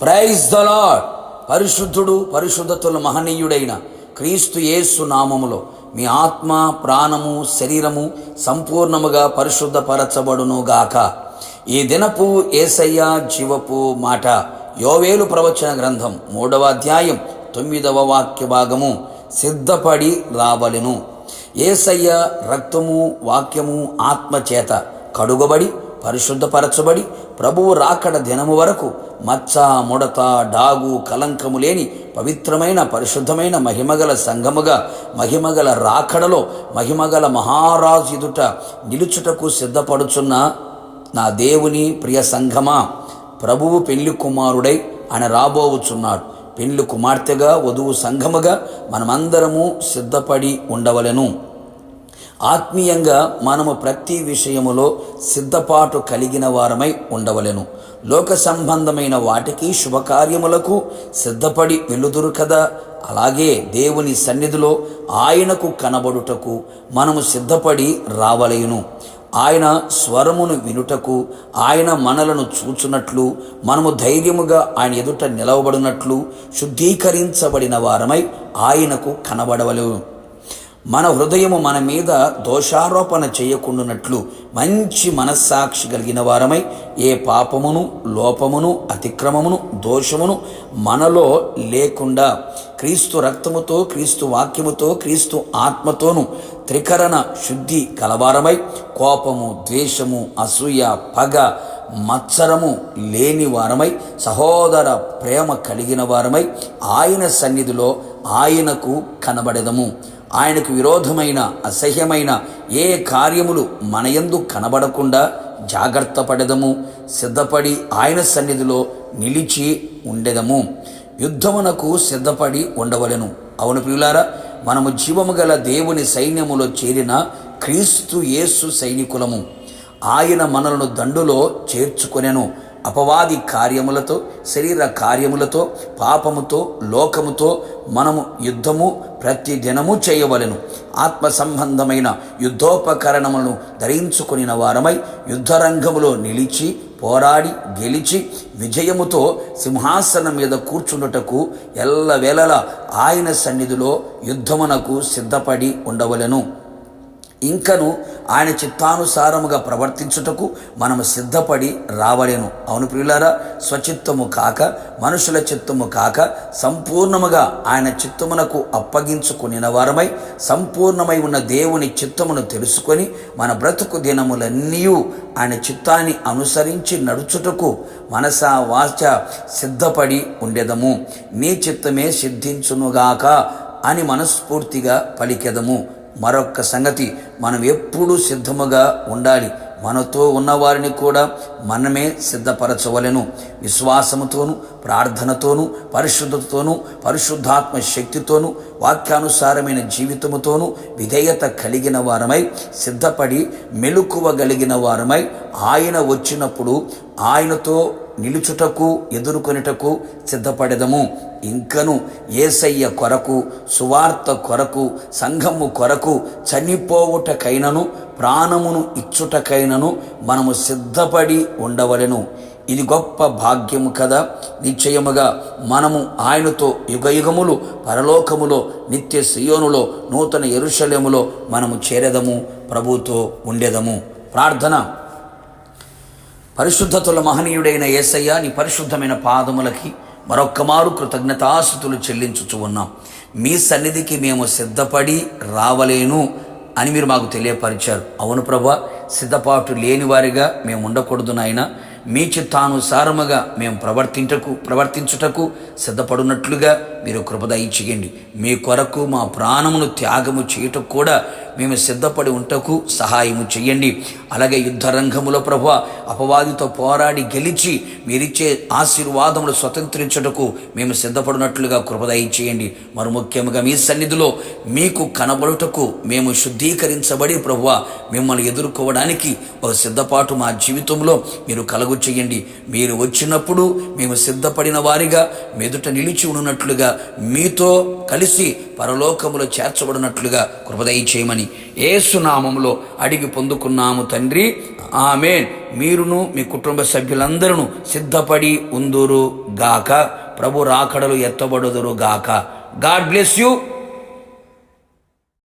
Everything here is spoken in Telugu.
Praise the lord. పరిశుద్ధుడు పరిశుద్ధతుల మహనీయుడైన క్రీస్తు యేసు నామములో మీ ఆత్మ ప్రాణము శరీరము సంపూర్ణముగా పరిశుద్ధపరచబడును గాక ఈ దినపు ఏసయ్య జీవపు మాట యోవేలు ప్రవచన గ్రంథం మూడవ అధ్యాయం తొమ్మిదవ వాక్య భాగము సిద్ధపడి రావలెను. ఏసయ్య రక్తము వాక్యము ఆత్మ చేత కడుగబడి పరిశుద్ధపరచబడి ప్రభువు రాకడ దినము వరకు మచ్చ ముడత డాగు కలంకము లేని పవిత్రమైన పరిశుద్ధమైన మహిమగల సంఘముగా మహిమగల రాకడలో మహిమగల మహారాజు ఎదుట నిలుచుటకు సిద్ధపడుచున్న నా దేవుని ప్రియ సంఘమా ప్రభువు పెళ్ళి కుమారుడై ఆయన రాబోవుచున్నాడు. పెళ్ళి కుమార్తెగా వధువు సంఘముగా మనమందరము సిద్ధపడి ఉండవలెను. ఆత్మీయంగా మనము ప్రతి విషయములో సిద్ధపాటు కలిగిన వారమై ఉండవలెను. లోక సంబంధమైన వాటికి శుభకార్యములకు సిద్ధపడి వెలుదురు కదా. అలాగే దేవుని సన్నిధిలో ఆయనకు కనబడుటకు మనము సిద్ధపడి రావలేను ఆయన స్వరమును వినుటకు ఆయన మనలను చూచునట్లు మనము ధైర్యముగా ఆయన ఎదుట నిలవబడినట్లు శుద్ధీకరించబడిన వారమై ఆయనకు కనబడవలేము మన హృదయము మన మీద దోషారోపణ చేయకుండానట్లు మంచి మనస్సాక్షి కలిగిన వారమై ఏ పాపమును లోపమును అతిక్రమమును దోషమును మనలో లేకుండా క్రీస్తు రక్తముతో క్రీస్తు వాక్యముతో క్రీస్తు ఆత్మతోను త్రికరణ శుద్ధి కలవారమై కోపము ద్వేషము అసూయ పగ మత్సరము లేని వారమై సహోదర ప్రేమ కలిగిన వారమై ఆయన సన్నిధిలో ఆయనకు కనబడెదము. ఆయనకు విరోధమైన అసహ్యమైన ఏ కార్యములు మనయందు కనబడకుండా జాగ్రత్త పడదము సిద్ధపడి ఆయన సన్నిధిలో నిలిచి ఉండెదము. యుద్ధమునకు సిద్ధపడి ఉండవలెను. అవును ప్రియులారా మనము జీవము గల దేవుని సైన్యములో చేరిన క్రీస్తు యేసు సైనికులము. ఆయన మనలను దండులో చేర్చుకొనెను. అపవాది కార్యములతో శరీర కార్యములతో పాపముతో లోకముతో మనము యుద్ధము ప్రతి దినము చేయవలెను. ఆత్మ సంబంధమైన యుద్ధోపకరణములను ధరించుకొనిన వారమై యుద్ధరంగములో నిలిచి పోరాడి గెలిచి విజయముతో సింహాసనం మీద కూర్చుండుటకు ఎల్లవేళలా ఆయన సన్నిధిలో యుద్ధమునకు సిద్ధపడి ఉండవలెను. ఇంకను ఆయన చిత్తానుసారముగా ప్రవర్తించుటకు మనము సిద్ధపడి రావలేను అవును ప్రియులారా స్వచిత్తము కాక మనుషుల చిత్తము కాక సంపూర్ణముగా ఆయన చిత్తమునకు అప్పగించుకుని వారమై సంపూర్ణమై ఉన్న దేవుని చిత్తమును తెలుసుకొని మన బ్రతుకు దినములన్నీ ఆయన చిత్తాన్ని అనుసరించి నడుచుటకు మనస వాచ సిద్ధపడి ఉండేదము. నీ చిత్తమే సిద్ధించునుగాక అని మనస్ఫూర్తిగా పలికెదము. మరొక్క సంగతి మనం ఎప్పుడూ సిద్ధముగా ఉండాలి. మనతో ఉన్నవారిని కూడా మనమే సిద్ధపరచవలెను. విశ్వాసముతోను ప్రార్థనతోను పరిశుద్ధతతోను పరిశుద్ధాత్మ శక్తితోను వాక్యానుసారమైన జీవితముతోను విధేయత కలిగిన వారమై సిద్ధపడి మెలుకువగలిగిన వారమై ఆయన వచ్చినప్పుడు ఆయనతో నిలుచుటకు ఎదుర్కొనుటకు సిద్ధపడెదము. ఇంకను ఏసయ్య కొరకు సువార్త కొరకు సంఘము కొరకు చనిపోవుటకైనను ప్రాణమును ఇచ్చుటకైనను మనము సిద్ధపడి ఉండవలెను. ఇది గొప్ప భాగ్యము కదా. నిశ్చయముగా మనము ఆయనతో యుగయుగములు పరలోకములో నిత్య సియోనులో నూతన ఎరుషలేములో మనము చేరెదము ప్రభుతో ఉండేదము. ప్రార్థన. పరిశుద్ధతుల మహనీయుడైన ఏసయ్య నీ పరిశుద్ధమైన పాదములకి మరొక్క మారు కృతజ్ఞతాస్థుతులు చెల్లించుచు ఉన్నాం. మీ సన్నిధికి మేము సిద్ధపడి రావలేను అని మీరు మాకు తెలియపరిచారు. అవును ప్రభా సిద్ధపాటు లేని వారిగా మేము ఉండకూడదు నాయన. మీ చిత్తానుసారముగా మేము ప్రవర్తించకు ప్రవర్తించుటకు సిద్ధపడినట్లుగా మీరు కృపద చేయండి మీ కొరకు మా ప్రాణమును త్యాగము చేయుటకు కూడా మేము సిద్ధపడి ఉంటకు సహాయము చేయండి అలాగే యుద్ధ రంగములో ప్రభు అపవాదితో పోరాడి గెలిచి మీరిచ్చే ఆశీర్వాదములు స్వతంత్రించుటకు మేము సిద్ధపడినట్లుగా కృపదయ చేయండి మరి ముఖ్యంగా మీ సన్నిధిలో మీకు కనబడుటకు మేము శుద్ధీకరించబడి ప్రభు మిమ్మల్ని ఎదుర్కోవడానికి ఒక సిద్ధపాటు మా జీవితంలో మీరు కలుగు చేయండి మీరు వచ్చినప్పుడు మేము సిద్ధపడిన వారిగా మెదుట నిలిచి ఉన్నట్లుగా మీతో కలిసి పరలోకములో చేర్చబడినట్లుగా కృపదయ చేయమని ఏసునామంలో అడిగి పొందుకున్నాము తండ్రి. ఆమెన్. మీరును మీ కుటుంబ సభ్యులందరూ సిద్ధపడి ఉందురు గాక. ప్రభు రాకడలు ఎత్తబడుదురు గాక. God bless you.